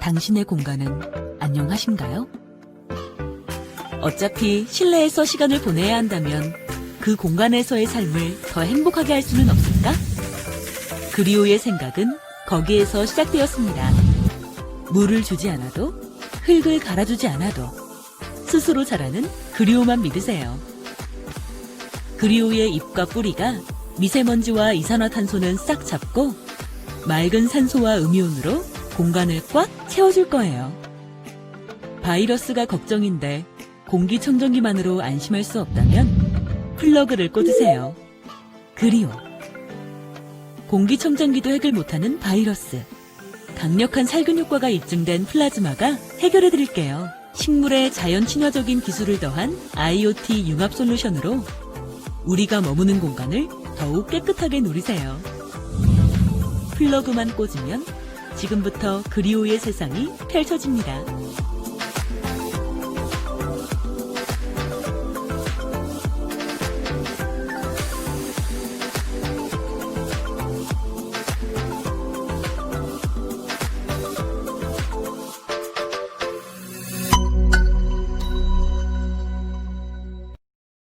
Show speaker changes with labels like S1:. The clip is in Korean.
S1: 당신의 공간은 안녕하신가요? 어차피 실내에서 시간을 보내야 한다면 그 공간에서의 삶을 더 행복하게 할 수는 없을까? 그리오의 생각은 거기에서 시작되었습니다. 물을 주지 않아도, 흙을 갈아주지 않아도, 스스로 자라는 그리오만 믿으세요. 그리오의 잎과 뿌리가 미세먼지와 이산화탄소는 싹 잡고 맑은 산소와 음이온으로 공간을 꽉 채워줄 거예요. 바이러스가 걱정인데 공기청정기만으로 안심할 수 없다면 플러그를 꽂으세요. 그리오. 공기청정기도 해결 못하는 바이러스. 강력한 살균 효과가 입증된 플라즈마가 해결해 드릴게요. 식물의 자연 친화적인 기술을 더한 IoT 융합 솔루션으로 우리가 머무는 공간을 더욱 깨끗하게 누리세요. 플러그만 꽂으면 지금부터 그리오의 세상이 펼쳐집니다.